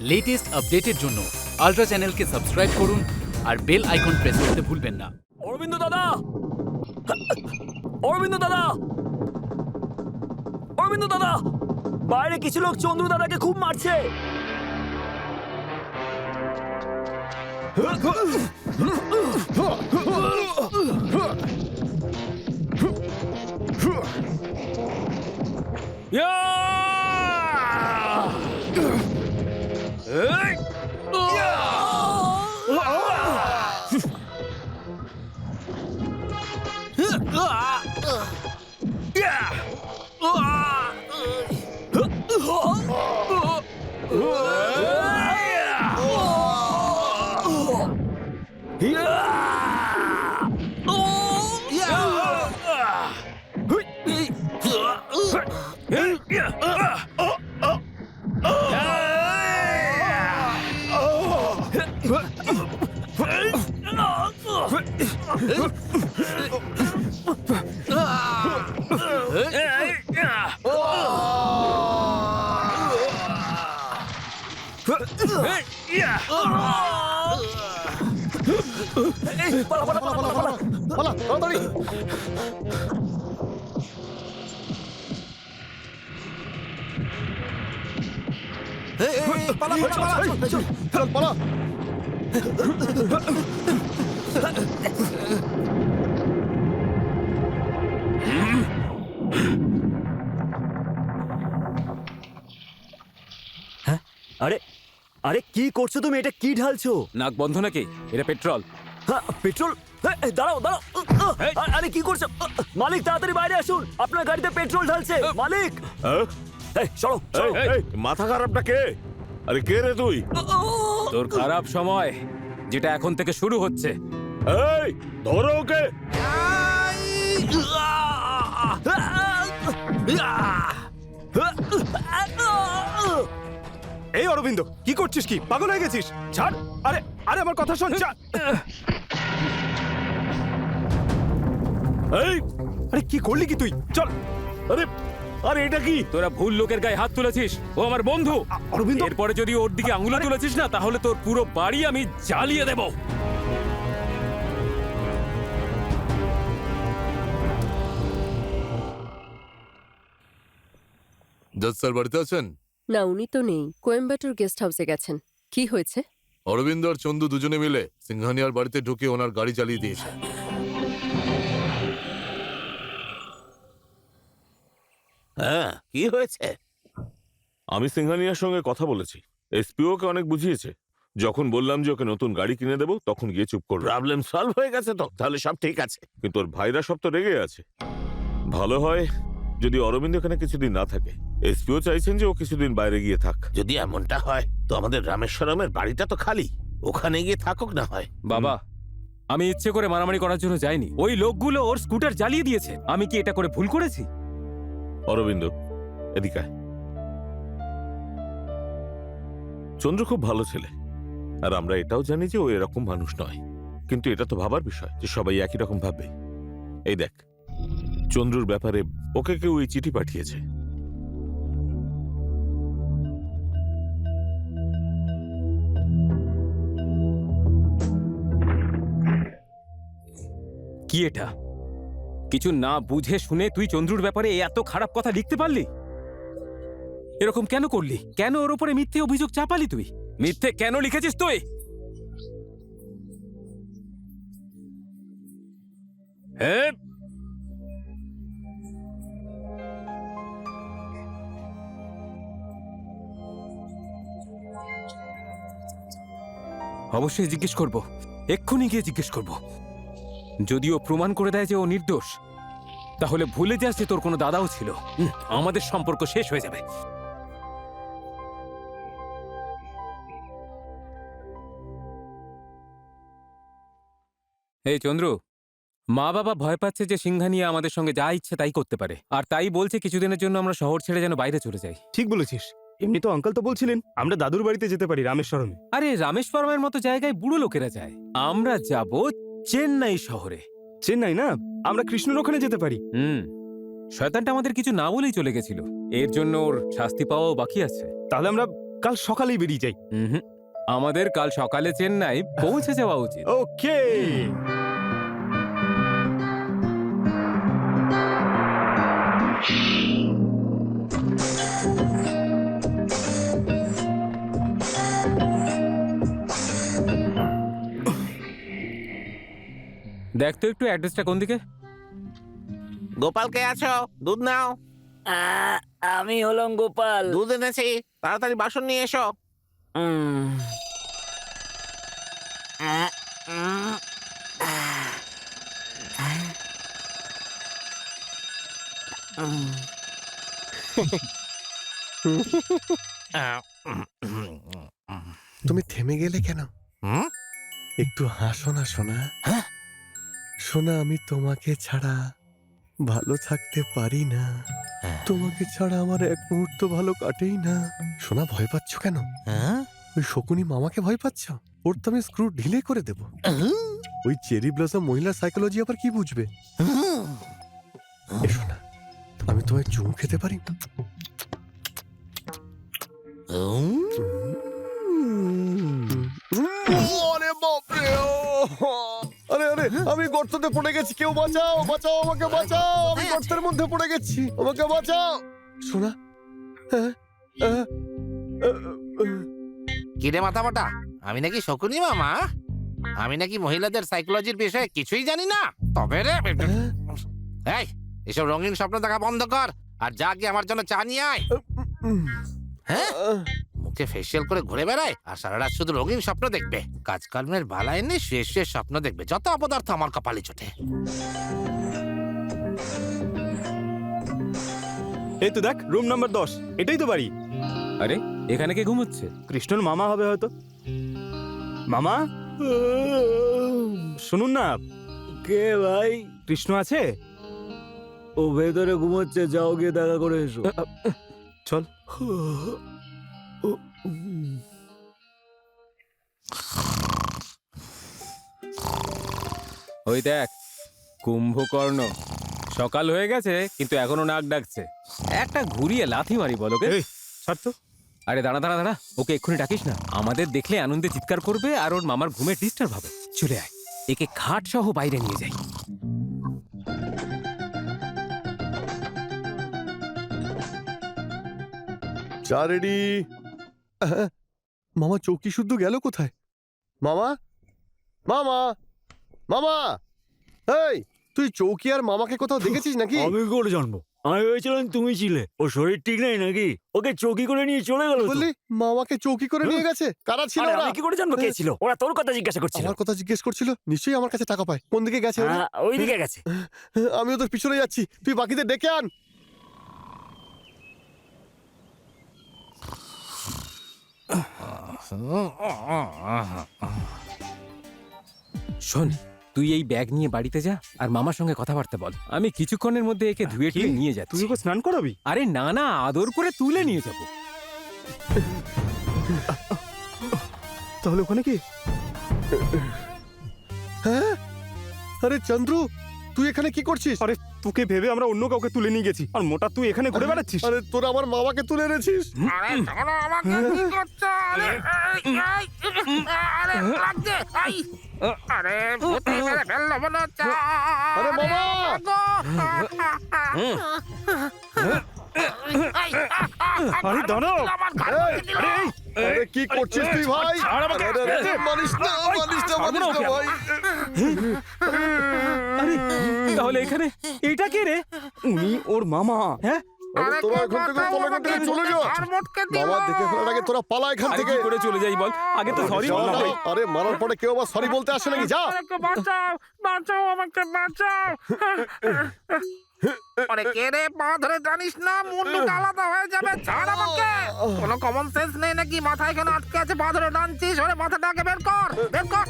Latest আপডেটের জন্য ultra চ্যানেলকে সাবস্ক্রাইব করুন আর বেল আইকন প্রেস করতে ভুলবেন না। অরবিন্দ দাদা! অরবিন্দ দাদা! অরবিন্দ দাদা! বাইরে কিছু লোক চন্দ্র দাদাকে খুব মারছে। 呃啊呃啊。পালা তাড়াতাড়ি এই, এই, এই, পালা, পালা, পালা, এই, চল, চল, পালা। আরে আরে কি করছ তুমি? এটা কি ঢালছো? নাক বন্ধ নাকি? এটা পেট্রোল। হ্যাঁ, পেট্রোল? হ্যাঁ, এই, দাঁড়াও দাঁড়াও। এই। আ- আরে কি করছ? মালিক তাড়াতাড়ি বাইরে আসুন। আপনার গাড়িতে পেট্রোল ঢালছে। মালিক! এই, সরো সরো। এই, এই, মাথা খারাপটা কে? আরে কে রে তুই? তোর খারাপ সময় যেটা এখন থেকে শুরু হচ্ছে। এই ধরো ওকে। এই অরবিন্দ কি করছিস কি? পাগল হয়ে গেছিস? ছাড়। আরে আরে আমার কথা শোন ছাড়। এই আরে কি করলি কি তুই? চল। আরে আরে এটা কি? তোরা ভুল লোকের গায়ে হাত তুলেছিস। ও আমার বন্ধু। অরবিন্দ? এরপরে যদি ওর দিকে আঙুল তুলেছিস না তাহলে তোর পুরো বাড়ি আমি জ্বালিয়ে দেব। জজ স্যার বাড়িতে আছেন? না উনি তো নেই। কোয়েম্বাটোর গেস্ট হাউসে গেছেন। কি হয়েছে? অরবিন্দ আর চন্দু দুজনে মিলে সিংহানিয়ার বাড়িতে ঢুকে ওনার গাড়ি চালিয়ে দিয়েছে। হ্যাঁ কি হয়েছে? আমি সিংহানিয়ার সঙ্গে কথা বলেছি। এসপিও কে অনেক বুঝিয়েছে। যখন বললাম যে ওকে নতুন গাড়ি কিনে দেবো তখন গিয়ে চুপ করল। প্রবলেম সলভ হয়ে গেছে তো তাহলে সব ঠিক আছে। কিন্তু ওর ভাইরা সব তো রেগে আছে। ভালো হয় যদি অরবিন্দ এখানে কিছুদিন না থাকে এসপিও চাইছেন যে ও কিছুদিন বাইরে গিয়ে থাক। যদি এমনটা হয় তো আমাদের রামেশ্বরমের বাড়িটা তো খালি। ওখানে গিয়ে থাকুক না হয়। বাবা আমি ইচ্ছে করে মারামারি করার জন্য যাইনি। ওই লোকগুলো ওর স্কুটার জ্বালিয়ে দিয়েছে। আমি কি এটা করে ভুল করেছি? অরবিন্দ এদিকে আয়। চন্দ্র খুব ভালো ছেলে। আর আমরা এটাও জানি যে ও এরকম মানুষ নয়। কিন্তু এটা তো ভাবার বিষয় যে সবাই একই রকম ভাববে। এই দেখ চন্দ্রুর ব্যাপারে ওকে কেউ এই চিঠি পাঠিয়েছে। কি এটা? কিছু না বুঝে শুনে তুই চন্দ্রুর ব্যাপারে এত খারাপ কথা লিখতে পারলি? এরকম কেন করলি? কেন ওর উপরে মিথ্যে অভিযোগ চাপালি তুই? মিথ্যে কেন লিখেছিস তুই? হ্যাঁ অবশ্যই জিজ্ঞেস করব। এক্ষুনি গিয়ে জিজ্ঞেস করব। যদিও প্রমাণ করে দেয় যে ও নির্দোষ, তাহলে ভুলে যাস যে তোর কোনো দাদাও ছিল। আমাদের সম্পর্ক শেষ হয়ে যাবে। এই চন্দ্রু, মা বাবা ভয় পাচ্ছে যে সিংহানিয়া আমাদের সঙ্গে যা ইচ্ছে তাই করতে পারে। আর তাই বলছে কিছুদিনের জন্য আমরা শহর ছেড়ে যেন বাইরে চলে যাই। ঠিক বলেছিস। এমনি তো আঙ্কেল তো বলছিলেন আমরা দাদুর বাড়িতে যেতে পারি রামেশ্বরমে। আরে রামেশ্বরমের মতো জায়গায় বুড়ো লোকেরা যায়। আমরা যাব চেন্নাই শহরে। চেন্নাই না? আমরা কৃষ্ণর ওখানে যেতে পারি। হুম। শয়তানটা আমাদের কিছু না বলেই চলে গেছিল। এর জন্য ওর শাস্তি পাওয়াও বাকি আছে। তাহলে আমরা কাল সকালেই বেরিয়ে যাই। হুম আমাদের কাল সকালে চেন্নাই পৌঁছে যাওয়া উচিত। ওকে দেখ তো একটু অ্যাড্রেসটা কোন দিকে? গোপালকে আছো দুধ নাও। আমি হলাম গোপাল। দুধ এনেছি তাড়াতাড়ি বাসন নিয়ে এসো। তুমি থেমে গেলে কেন? হুম? একটু হাসো না সোনা। সোনা আমি তোমাকে ছাড়া ভালো থাকতে পারি না। হ্যাঁ। তোমাকে ছাড়া আমার এক মুহূর্ত ভালো কাটেই না। সোনা ভয় পাচ্ছ কেন? হ্যাঁ? ওই শকুনি মামাকে ভয় পাচ্ছ? ওর তো আমি স্ক্রু ঢিলে করে দেব। ওই চেরি ব্লসম মহিলা সাইকোলজি আবার কি বুঝবে? এসো না আমি তোমায় চুমু খেতে পারি আরে আরে আরে আমি গর্ততে পড়ে গেছি। কেউ বাঁচাও বাঁচাও আমাকে বাঁচাও। আমি গর্তের মধ্যে পড়ে গেছি। আমাকে বাঁচাও। শোনা? হ্যাঁ, আহ, আহ, কিরে মাথা মোটা আমি নাকি শকুনি মামা আমি নাকি মহিলাদের সাইকোলজির বিষয়ে কিছুই জানি না। তবে রে হ্যাঁ? এই এসব রঙিন স্বপ্ন দেখা বন্ধ কর আর যা গিয়ে আমার জন্য চা নিয়ে আয়। হ্যাঁ? মুখে ফেসিয়াল করে ঘুরে বেড়ায় আর সারা রাত শুধু রঙিন স্বপ্ন দেখবে। কাজকর্মের বালায় নেই শুয়ে শুয়ে স্বপ্ন দেখবে যত অপদার্থ আমার কপালে চোটে এই তো দেখ রুম নাম্বার দশ। এটাই তো বাড়ি। আরে এখানে কে ঘুমোচ্ছে? কৃষ্ণর মামা হবে হয়তো। মামা? শুনুন না। কে ভাই? কৃষ্ণ আছে? ও ভেতরে ঘুমোচ্ছে যাও গিয়ে দেখা করে এসো। চল। ওই দেখ কুম্ভকর্ণ। সকাল হয়ে গেছে কিন্তু এখনও নাক ডাকছে। একটা ঘুরিয়ে লাথি মারি বলো কে এই ছাড় তো। আরে দাঁড়া দাঁড়া দাঁড়া ওকে এক্ষুনি ডাকিস না। আমাদের দেখলে আনন্দে চিৎকার করবে আর ওর মামার ঘুমে ডিস্টার্ব হবে। চলে আয়। একে খাট সহ বাইরে নিয়ে যাই। চা রেডি আহ, মামা চৌকি শুদ্ধ গেল কোথায়? মামা? মামা? মামা? এই তুই চৌকি আর মামাকে কোথাও দেখেছিস নাকি? আমি কি করে জানব? আমি ভেবেছিলাম তুমি ছিলে। ও শরীর ঠিক নেই নাকি? ওকে চৌকি করে নিয়ে চলে গেল বললি মামাকে চৌকি করে নিয়ে গেছে? কারা ছিল ওরা? কি করে জানব কে ছিল? ওরা তোর কথা জিজ্ঞাসা করছিল। আমার কথা জিজ্ঞেস করছিল নিশ্চয়ই আমার কাছে টাকা পায়। কোন দিকে গেছে ওরা? হ্যাঁ, ওইদিকে গেছে। আমিও ওদের পিছনে যাচ্ছি। তুই বাকিদের ডেকে আন। শোন তুই এই ব্যাগ নিয়ে বাড়িতে যা আর মামার সঙ্গে কথাবার্তা বল। আমি কিছুক্ষণের মধ্যে একে ধুয়ে টুয়ে নিয়ে তুই যাচ্ছি ওকে স্নান করাবি? আরে না না আদর করে তুলে নিয়ে যাব। তাহলে ওখানে কি? হ্যাঁ? আরে চন্দ্রু! তুই এখানে কি করছিস? আরে তোকে ভেবে আমরা অন্য কাউকে তুলে নিয়ে গেছি। আর মোটা তুই এখানে ঘুরে বেড়াচ্ছিস? আরে তোর আমার বাবাকে তুলে এনেছিস? আরে তোমরা আমাকে কি করছ? আরে আরে লাগছে আই আরে ভূতে মেরে ফেলল মনে হচ্ছে। আরে বাবা! আরে দাঁড়াও। আরে কি করছিস তুই ভাই? আরে, না মারিস না মারিস না ভাই। আরে তাহলে এখানে এটা কে রে? উনি ওর মামা হ্যাঁ? আরে তোরা এখান থেকে বাঁচাও এখান থেকে চলে যা। বাবা দেখে ফেলার আগে তোরা পালা এখান থেকে। করে চলে যাই বল? আগে তো সরি বল আরে মারার পরে কেউ আবার সরি বলতে আসে নাকি? যা। আমাকে বাঁচাও বাঁচাও আমাকে বাঁচাও। আরে কে রে পা ধরে জানিস না মুন্ডুটা আলাদা হয়ে যাবে ছাড় আমাকে। কোনো কমন সেন্স নেই নাকি? মাথায় কেন আটকে আছে? পা ধরে টানছিস ওরে মাথাটাকে বের কর বের কর।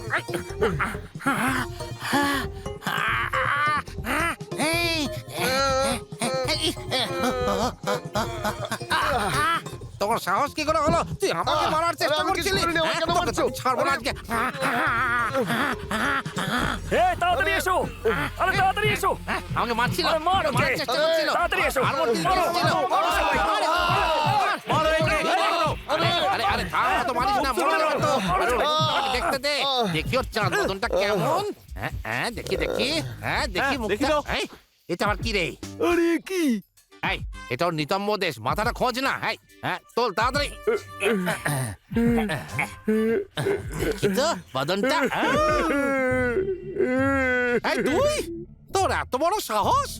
তোর সাহস কি করে হলো? তুই আমাকে মারার চেষ্টা করছিলি? হ্যাঁ, ছাড়বো না আজকে। তাড়াতাড়ি এসো। আরে তাড়াতাড়ি এসো। আমাকে মারছিল। মার। মারার চেষ্টা করছিল। তাড়াতাড়ি এসো। আর মারতে মারো, চেষ্টা মারো, মারো আরে, আরে, আরে, আরে, আরে, আরে, আরে থাম তো মারিস না মরে তো দেখতে দে। দেখি ওর চাঁদ কেমন? হ্যাঁ হ্যাঁ দেখি দেখি। হ্যাঁ দেখি মুখটা। এই এটা আবার কি রে? আরে কি? এই এটা ওর নিতম্ব দেশ মাথাটা খোঁজ না হ্যাঁ হ্যাঁ তোল তাড়াতাড়ি। দেখি তো বদনটা হ্যাঁ? এই তুই? তোর এত বড় সাহস?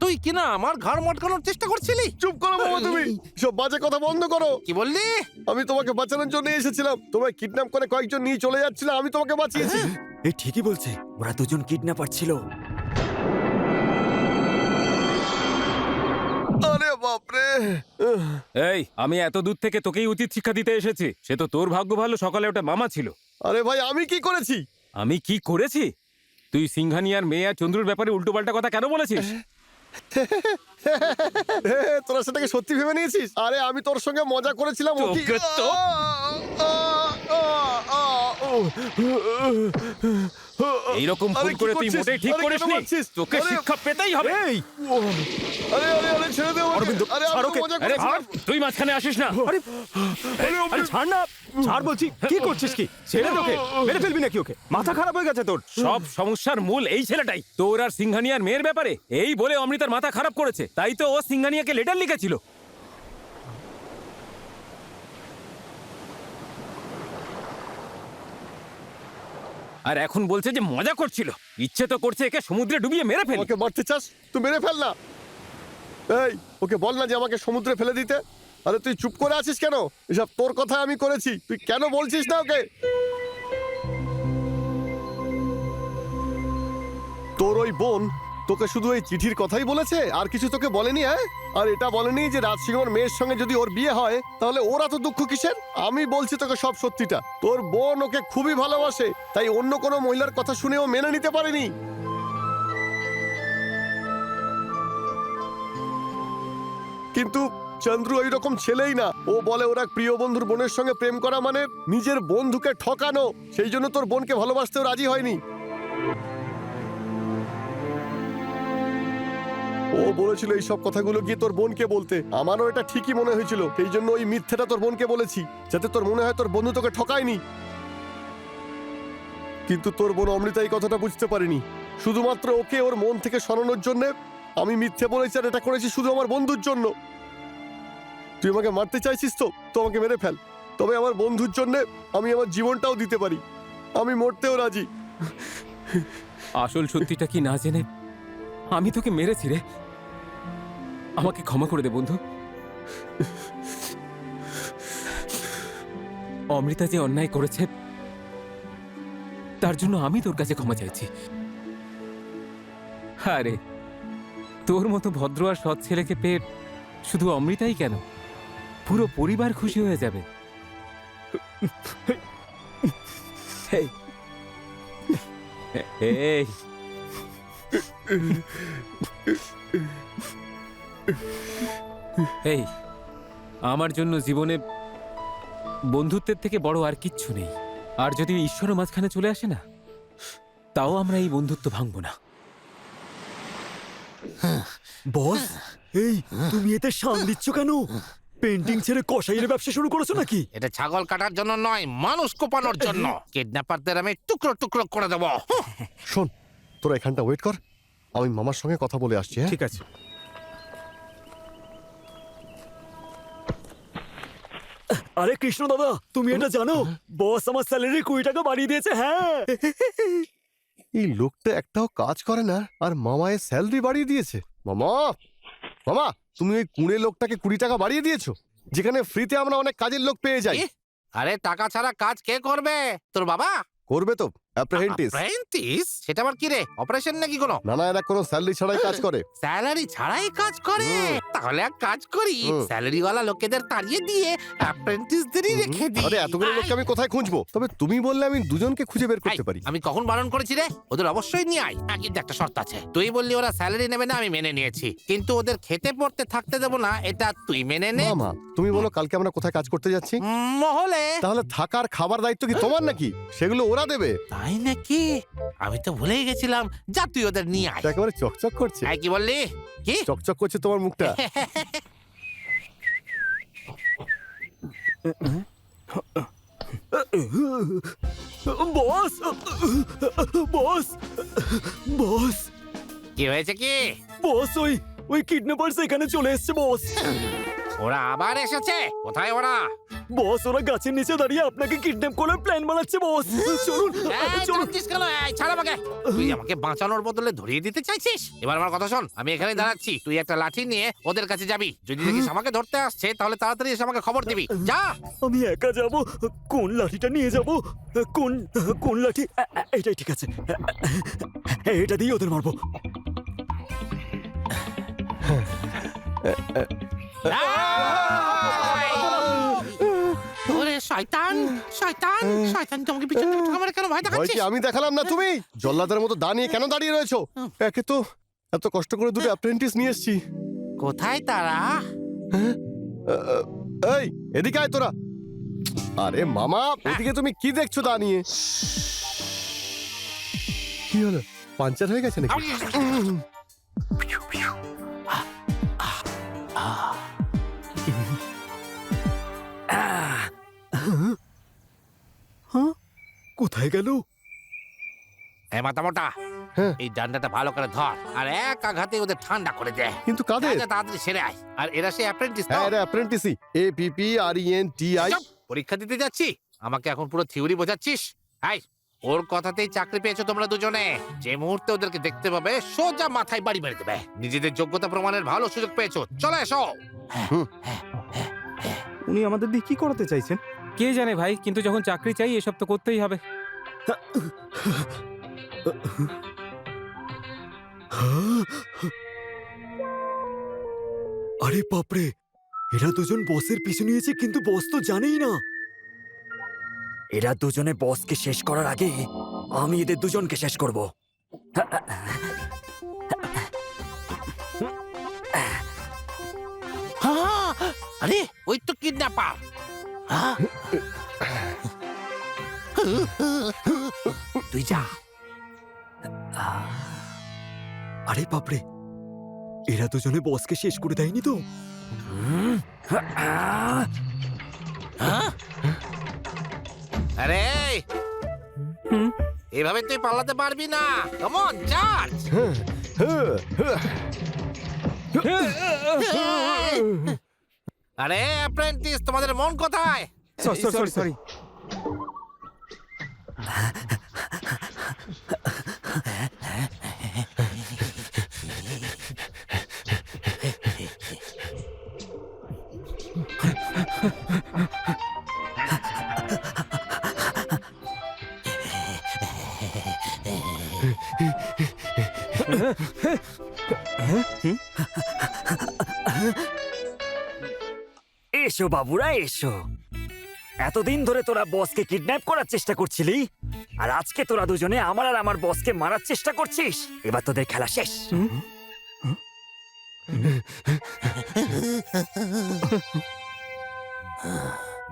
তুই কিনা আমার ঘর মটকানোর চেষ্টা করছিলি? চুপ করো বাবা তুমি। সব বাজে কথা বন্ধ করো। কি বললি? আমি তোমাকে বাঁচানোর জন্য এসেছিলাম। তোমায় কিডন্যাপ করে কয়েকজন নিয়ে চলে যাচ্ছিল আমি তোমাকে বাঁচিয়েছি। এই ঠিকই বলছে ওরা দুজন কিডন্যাপার ছিল। আরে বাপরে। এই আমি এত দূর থেকে তোকেই উচিত শিক্ষা দিতে এসেছি। সে তো তোর ভাগ্য ভালো সকালে ওটা মামা ছিল। আরে ভাই আমি কি করেছি? আমি কি করেছি? তুই সিংহানিয়ার মেয়ে আর চন্দ্রুর ব্যাপারে উল্টোপাল্টা কথা কেন বলেছিস? তোরা সেটাকে সত্যি ভেবে নিয়েছিস? আরে আমি তোর সঙ্গে মজা করেছিলাম ও কি? এইরকম ভুল করে তুই মোটেই ঠিক তোকে শিক্ষা পেতেই হবে। আরে আরে আরে ছেড়ে দে অরবিন্দ, ছাড় ওকে। আরে। তুই মাঝখানে আসিস না। আরে আরে ছাড় না। ছাড় বলছি কি করছিস কি? ছেড়ে তোকে মেরে ফেলবি নাকি ওকে? মাথা খারাপ হয়ে গেছে তোর। সব সমস্যার মূল এই ছেলেটাই। তোর আর সিংহানিয়ার মেয়ের ব্যাপারে এই বলে অমৃতার মাথা খারাপ করেছে। তাই তো ও সিংহানিয়াকে লেটার লিখেছিল। আর এখন বলছে যে মজা করছিল। ইচ্ছে তো করছে একে সমুদ্রে ডুবিয়ে মেরে ফেল। ওকে মারতে চাস? তুই মেরে ফেল না। এই, ওকে বল না যে আমাকে সমুদ্রে ফেলে দিতে। আরে তুই চুপ করে আছিস কেন? এসব তোর কথা আমি করেছি। তুই কেন বলছিস না ওকে? তোর ওই বোন তোকে শুধু এই চিঠির কথাই বলেছে? আর কিছু তোকে বলেনি হ্যাঁ আর এটা বলেনি যে রাজসিংহর মেয়ের সঙ্গে যদি ওর বিয়ে হয়, তাহলে ওরা তো দুঃখ কিসের? আমি বলছি তোকে সব সত্যিটা। তোর বোন ওকে খুবই ভালোবাসে, তাই অন্য কোনো মহিলার কথা শুনেও মেনে নিতে পারেনি। কিন্তু চন্দ্র ওই রকম ছেলেই না। ও বলে ওরা প্রিয় বন্ধুর বোনের সঙ্গে প্রেম করা মানে নিজের বন্ধুকে ঠকানো। সেই জন্য তোর বোনকে ভালোবাসতেও রাজি হয়নি। ও বলেছিল এই সব কথাগুলো গিয়ে তোর বোনকে বলতে। আমারও এটা ঠিকই মনে হয়েছিল। এই জন্য ওই মিথ্যেটা তোর বোনকে বলেছি, যাতে তোর মনে হয় তোর বন্ধু তোকে ঠকায়নি। কিন্তু তোর বোন অমৃতা এই কথাটা বুঝতে পারেনি। শুধুমাত্র ওকে ওর মন থেকে সরানোর জন্য আমি মিথ্যে বলেছি আর এটা করেছি শুধু আমার বন্ধুর জন্য। তুই আমাকে মারতে চাইছিস তো তো আমাকে মেরে ফেল। তবে আমার বন্ধুর জন্য আমি আমার জীবনটাও দিতে পারি। আমি মরতেও রাজি। আসল সত্যিটা কি না জেনে আমি তোকে মেরেছি রে। আমাকে ক্ষমা করে দে, বন্ধু। অমৃতা যে অন্যায় করেছে, তার জন্য আমি তোর কাছে ক্ষমা চাইছি। আরে, তোর মতো ভদ্র আর সৎ ছেলেকে পেয়ে শুধু অমৃতাই কেন? পুরো পরিবার খুশি হয়ে যাবে। এই এই আমার জন্য জীবনে বন্ধুত্বের থেকে বড় আর কিচ্ছু নেই। আর যদি ঈশ্বরও মাঝখানে চলে আসে না তাও আমরা এই বন্ধুত্ব ভাঙবো না। বস এই তুমি এতে সান দিচ্ছ কেন? পেন্টিং ছেড়ে কসাইয়ের ব্যবসা শুরু করেছ নাকি? এটা ছাগল কাটার জন্য নয় মানুষ কোপানোর জন্য। কিডন্যাপারদের আমি টুকরো টুকরো করে দেবো। শোন তোরা এখানটা ওয়েট কর। আমি মামার সঙ্গে কথা বলে আসছি হ্যাঁ? ঠিক আছে। আরে কৃষ্ণ দাদা তুমি এটা জানো? বস আমার স্যালারি কুড়ি টাকা বাড়িয়ে দিয়েছে হ্যাঁ। এই লোকটা একটাও কাজ করে না আর মামায়ের স্যালারি বাড়িয়ে দিয়েছে। মামা মামা তুমি ওই কুড়ে লোকটাকে কুড়ি টাকা বাড়িয়ে দিয়েছ? যেখানে ফ্রিতে আমরা অনেক কাজের লোক পেয়ে যাই। আরে টাকা ছাড়া কাজ কে করবে? তোর বাবা? করবে তো। অ্যাপ্রেহেন্টিস Apprentice? সেটা আবার কি রে অপারেশন নাকি কোনো? না না এরা কোনো স্যালারি ছাড়াই কাজ করে। স্যালারি ছাড়াই কাজ করে। তাহলে এক কাজ করি। হুম। স্যালারিওয়ালা লোকেদের তাড়িয়ে দিয়ে অ্যাপ্রেন্টিসদেরই রেখে দিই। আরে এতগুলো লোককে আমি কোথায় খুঁজবো? তবে তুমি বললে আমি দুজনকে খুঁজে বের করতে এই, পারি। আমি কখন বারণ করেছি রে? ওদের অবশ্যই নিয়ে আয়। হ্যাঁ, কিন্তু একটা শর্ত আছে। তুই বললি ওরা স্যালারি নেবে না আমি মেনে নিয়েছি। কিন্তু ওদের খেতে পড়তে থাকতে দেবো না এটা তুই মেনে নে। মামা তুমি বলো কালকে আমরা কোথায় কাজ করতে যাচ্ছি? উম, মহলে। তাহলে থাকার খাবার দায়িত্ব কি তোমার নাকি? সেগুলো ওরা দেবে। তাই নাকি? আমি তো ভুলেই গেছিলাম। যা তুই ওদের নিয়ে আয়। একেবারে চকচক করছে। এই, কি বললি? কি? চকচক করছে তোমার মুখটা। বস! বস! বস! কি হয়েছে কি? বস ওই ওই কিডন্যাপার্স এখানে চলে এসেছে বস। ওরা আবার এসেছে? কোথায় ওরা? বস ওরা গাছের নিচে দাঁড়িয়ে আপনাকে কিডন্যাপ করার প্ল্যান বানাচ্ছে বস। চলুন। চলুন। কেন? ছাড় আমাকে। তুই আমাকে বাঁচানোর বদলে ধরিয়ে দিতে চাইছিস? এবার আমার কথা শোন আমি এখানে দাঁড়াচ্ছি। তুই একটা লাঠি নিয়ে ওদের কাছে যাবি। যদি দেখিস আমাকে ধরতে আসছে তাহলে তাড়াতাড়ি এসে আমাকে খবর দিবি। যা। আমি একা যাব। কোন লাঠিটা নিয়ে যাব? কোন কোন লাঠি? এটাই ঠিক আছে। এটা দিয়ে ওদের মারবো। ওরে শয়তান শয়তান শয়তান তোমাকে পিছন থেকে ঠোকা মারে কেন? ভয় ভয় দেখাচ্ছিস? কি আমি দেখালাম না তুমি? জল্লাদের মতো দাঁড়িয়ে কেন দাঁড়িয়ে রয়েছো? একে তো এত কষ্ট করে দুটো অ্যাপ্রেন্টিস নিয়ে এসেছি। কোথায় তারা? এই এদিকে আয় তোরা। আরে মামা ওদিকে তুমি কি দেখছ দাঁড়িয়ে কি হলো? পাঞ্চার হয়ে গেছে নাকি? কোথায় গেল? হ্যাঁ মাথা মোটা হ্যাঁ। এই ডান্ডাটা ভালো করে ধর আর এক আঘাতে ওদের ঠান্ডা করে দে। কিন্তু কাদের? তাড়াতাড়ি সেরে আয়। আর এরা সেই অ্যাপ্রেন্টিস হ্যাঁ এটা অ্যাপ্রেন্টিসই A P P R E N T I পরীক্ষা দিতে যাচ্ছি। আমাকে এখন পুরো থিওরি বোঝাচ্ছিস? হাই ওর কথাতেই চাকরি পেয়েছ তোমরা দুজনে। যে মুহূর্তে ওদেরকে দেখতে পাবে সোজা মাথায় বাড়ি মেরে দেবে। নিজেদের যোগ্যতা প্রমাণের ভালো সুযোগ পেয়েছ। চলে এসো। উনি আমাদের দিয়ে কি করাতে চাইছেন? কে জানে ভাই কিন্তু যখন চাকরি চাই এসব তো করতেই হবে। আরে বাপরে, এরা দুজন বসের পিছু নিয়েছে কিন্তু বস তো জানেই না। এরা দুজনে বসকে শেষ করার আগে আমি এদের দুজনকে শেষ করব। আরে, ওই তো কিডন্যাপার। তুই যা। আরে বাপরে এরা দুজনে বসকে শেষ করে দেয়নি তো? আরে এভাবে তুই পালাতে পারবি না। কেমন চার্জ আরে অ্যাপ্রেন্টিস তোমাদের মন কোথায়? সরি সরি সরি এসো বাবুরা, এসো। এতদিন ধরে তোরা বসকে কিডন্যাপ করার চেষ্টা করছিলি? আর আজকে তোরা দুজনে আমার আর আমার বসকে মারার চেষ্টা করছিস? এবার তোদের খেলা শেষ।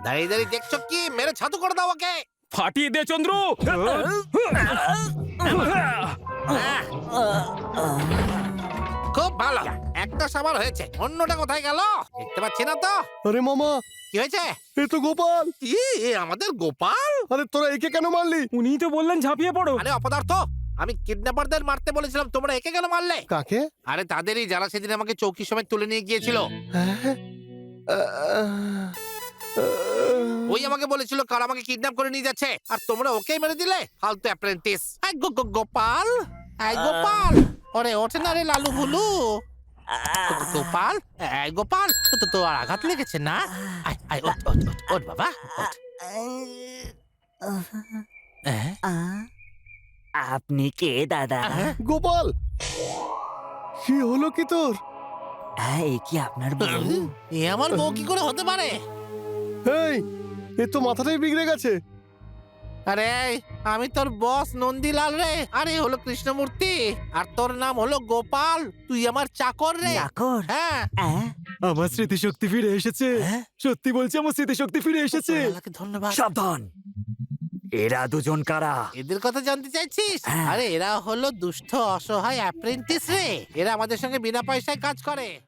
দাঁড়িয়ে দাঁড়িয়ে দেখছ কি? মেরে ছাতু করে দাও ওকে। ফাটিয়ে দে চন্দ্র। খুব ভালো। একটা সাবার হয়েছে অন্যটা কোথায় গেল? দেখতে পাচ্ছি না তো। আরে মামা কি হয়েছে? এ তো গোপাল। কি এ আমাদের গোপাল? আরে তোরা একে কেন মারলি? উনিই তো বললেন ঝাঁপিয়ে পড়ো। আরে অপদার্থ আমি কিডন্যাপারদের মারতে বলেছিলাম তোমরা একে কেন মারলে? কাকে? আরে তাদেরই যারা সেদিন আমাকে চৌকি সময় তুলে নিয়ে গিয়েছিল। হ্যাঁ? ওই আমাকে বলেছিল কার আমাকে কিডন্যাপ করে নিয়ে যাচ্ছে আর তোমরা ওকেই মেরে দিলে? ফালতু অ্যাপ্রেন্টিস এই গো- গো- গোপাল এই গোপাল ওরে ওঠে না রে লালু ভুলু গো- গোপাল এই গোপাল তো তো আর আঘাত লেগেছে না? আয় আয় ওঠ ওঠ ওঠ ওঠ বাবা ওঠ। হ্যাঁ? আপনি কে দাদা? গোপাল কি হলো কি তোর? এই কি আপনার বউ? এ আমার বউ কি করে হতে পারে? এই এ তো মাথাটাই বিগড়ে গেছে। আরে আমি তোর বস নন্দীলাল রে। আরে হলো কৃষ্ণমূর্তি। আর তোর নাম হলো গোপাল। তুই আমার চাকর রে। চাকর? হ্যাঁ। আমার স্মৃতিশক্তি ফিরে এসেছে। সত্যি বলছি আমার স্মৃতিশক্তি ফিরে এসেছে। আল্লাহকে ধন্যবাদ। সাবধান। এরা দুজন কারা? এদের কথা জানতে চাইছিস? আরে এরা হলো দুষ্ট অসহায় অ্যাপ্রেন্টিস রে। এরা আমাদের সঙ্গে বিনা পয়সায় কাজ করে।